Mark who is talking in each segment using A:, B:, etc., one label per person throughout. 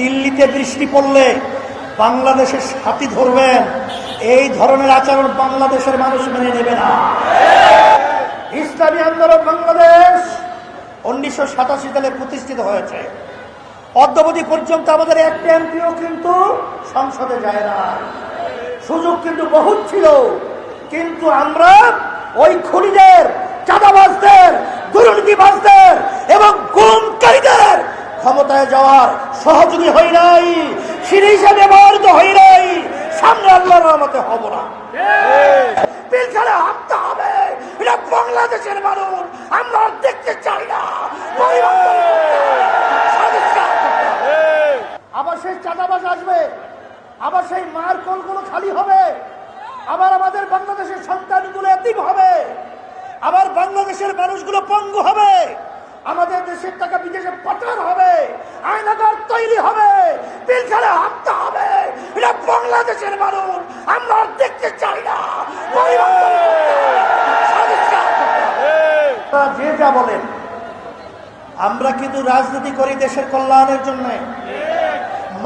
A: দিল্লিতে বৃষ্টি পড়লে বাংলাদেশের সাথী ধরবেন। এই ধরনের আচরণ বাংলাদেশের মানুষ মেনে নেবে না। ইসলামী আন্দোলন বাংলাদেশ উনিশশো সাতাশি সালে প্রতিষ্ঠিত হয়েছে। অদ্যবধি পর্যন্ত আমাদের একটা এমপিও কিন্তু সংসদে যায় না। সুযোগ কিন্তু বহুত ছিল। কিন্তু আমরা ওই খুনিদের, চাঁদাবাজদের, দুর্নীতিবাজদের এবং গুমকারীদের ক্ষমতায় যাওয়ার সহযোগী হই নাই, সিঁড়ি হিসেবে ব্যবহৃত হই নাই, সামনে আল্লাহর রহমতে হব না পিলখানে হাঁটতে হবে, এটা বাংলাদেশের মানুষ, আমরা দেখতে চাই না। আবার সেই চাঁদাবাজ আসবে, আবার সেই মার কোলগুলো খালি হবে, আবার আমাদের বাংলাদেশের সন্তানগুলো এতিম হবে, আবার বাংলাদেশের মানুষগুলো পঙ্গু হবে আমাদের দেশের টাকা বিদেশে পাচার হবে আয়নাগার তৈরি হবে পিলখানে হাঁটতে হবে। এটা বাংলাদেশের মানুষ আমরা দেখতে চাই না। যে যা বলেন আমরা কিন্তু রাজনীতি করি দেশের কল্যাণের জন্য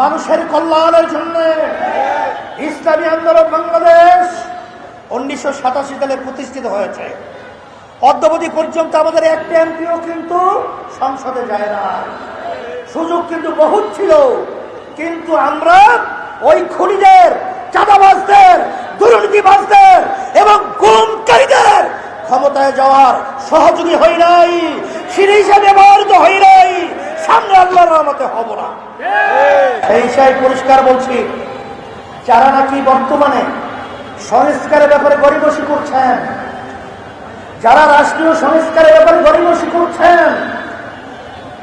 A: মানুষের কল্যাণের জন্য। ইসলামী আন্দোলন বাংলাদেশ উনিশশো সাতাশি সালে প্রতিষ্ঠিত হয়েছে। অদ্যবধি পর্যন্ত আমাদের একটা এমপিও কিন্তু সংসদে যায় না। সুযোগ কিন্তু বহুত ছিল, কিন্তু আমরা ওই খুনিদের, চাঁদাবাজদের, দুর্নীতিবাজদের এবং গুমকারীদের ক্ষমতায় যাওয়ার সহযোগী হই নাই, সিঁড়ি হিসেবে ব্যবহৃত হই নাই, সামনে আল্লাহর রহমতে হব না। সেই হিসাবে পরিষ্কার বলছি, যারা নাকি বর্তমানে সংস্কারের ব্যাপারে গরিবসী করছেন যারা রাষ্ট্রীয় সংস্কারের ব্যাপারে গরিবসী করছেন,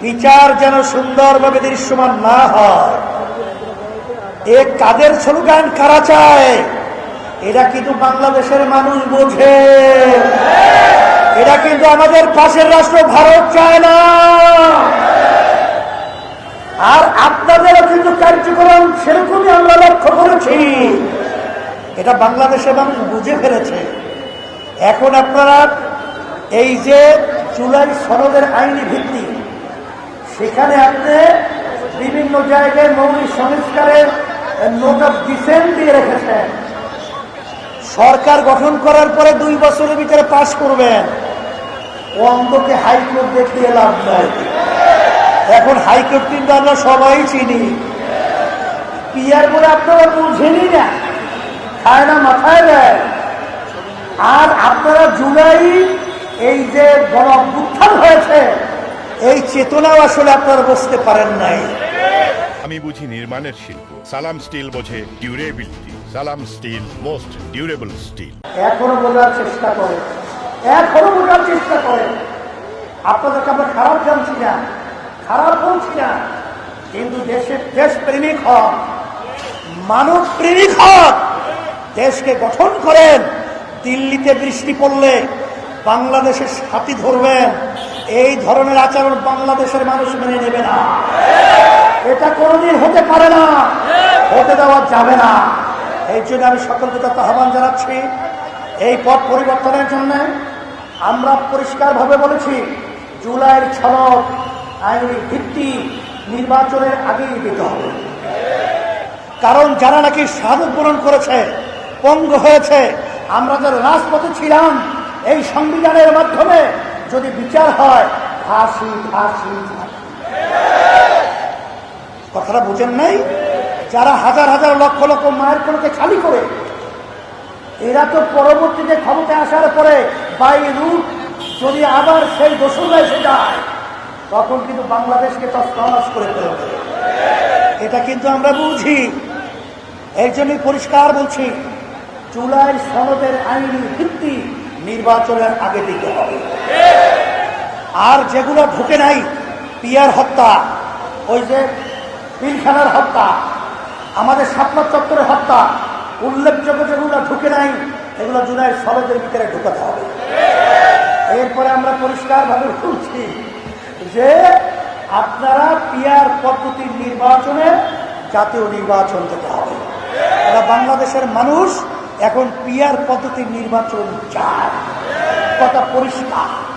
A: বিচার যেন সুন্দরভাবে দৃশ্যমান না হয়। এ কাদের স্লোগান? কারা চায়? এটা কিন্তু বাংলাদেশের মানুষ বোঝে। এটা কিন্তু আমাদের পাশের রাষ্ট্র ভারত চায় না। আর আপনাদেরও কিন্তু কার্যক্রম সেরকমই আমরা লক্ষ্য করেছি। এটা বাংলাদেশের মানুষ বুঝে ফেলেছে। এখন আপনারা এই যে জুলাই সনদের আইনি ভিত্তি, সেখানে আপনি বিভিন্ন জায়গায় মৌলিক সংস্কারের নোট অফ ডিসেন্ট দিয়ে রেখেছেন। সরকার গঠন করার পরে দুই বছরের ভিতরে পাশ করবেন। অন্ধকে হাইকোর্ট দেখিয়ে লাভ নাই। এখন হাইকোর্ট কিন্তু আমরা সবাই চিনি। পিয়ার বলে আপনারা বুঝেনি না। খায় না, মাথায় দেয়। আর আপনারা জুলাই এই যে গণ অভ্যুত্থান হয়েছে এই চেতনাও আসলে আপনারা বুঝতে পারেন নাই।
B: আমি বুঝি নির্মাণের শিল্প। সালাম স্টিল বোঝে ডিউরেবিলিটি সালাম স্টিল মোস্ট ডিউরেবল স্টিল
A: এখনও বোঝার চেষ্টা করে। এখনও বোঝার চেষ্টা করে। আপনাদেরকে আমরা খারাপ জানছি না খারাপ বলছি না। কিন্তু দেশের দেশ প্রেমিক হন মানব প্রেমিক হন দেশকে গঠন করেন দিল্লিতে বৃষ্টি পড়লে বাংলাদেশের সাথী ধরবেন, এই ধরনের আচরণ বাংলাদেশের মানুষ মেনে নেবে না। এটা কোনোদিন হতে পারে না, হতে দেওয়া যাবে না। এই জন্য আমি সকলকে তত আহ্বান জানাচ্ছি, এই পথ পরিবর্তনের জন্য আমরা পরিষ্কারভাবে বলেছি, জুলাইয়ের ছলক, আইনি ভিত্তি নির্বাচনের আগেই দিতে হবে। কারণ যারা নাকি সাধু পূরণ করেছে, পঙ্গ হয়েছে, আমরা যারা রাজপথে ছিলাম এই সংবিধানের মাধ্যমে যদি বিচার হয়, ফাঁসি ফাঁসি। কথাটা বুঝেন নাই? যারা হাজার হাজার লক্ষ লক্ষ মায়ের কোলকে খালি করে, এরা তো পরবর্তীতে ক্ষমতায় আসার পরে বাই রুট যদি আবার সেই দোসররা এসে যায়, তখন কিন্তু বাংলাদেশকে তস্তমাস করে ফেলবে এটা কিন্তু আমরা বুঝি। এর জন্যই পরিষ্কার বলছি জুলাই সনদের আইনি ভিত্তি নির্বাচনের আগে দিতে হবে। আর যেগুলো ঢুকে নাই, পিয়ার হত্যা, ওই যে পিলখানার হত্যা, আমাদের সাতমা চত্বরের হত্যা, উল্লেখযোগ্য যেগুলো ঢুকে নাই, এগুলো জুলাই সনদের ভিতরে ঢুকাতে হবে। এরপরে আমরা পরিষ্কারভাবে বলছি যে আপনারা পিয়ার পদ্ধতির নির্বাচনে জাতীয় নির্বাচন দিতে হবে। এরা বাংলাদেশের মানুষ এখন পিয়ার পদ্ধতির নির্বাচন চার কথা পরিষ্কার।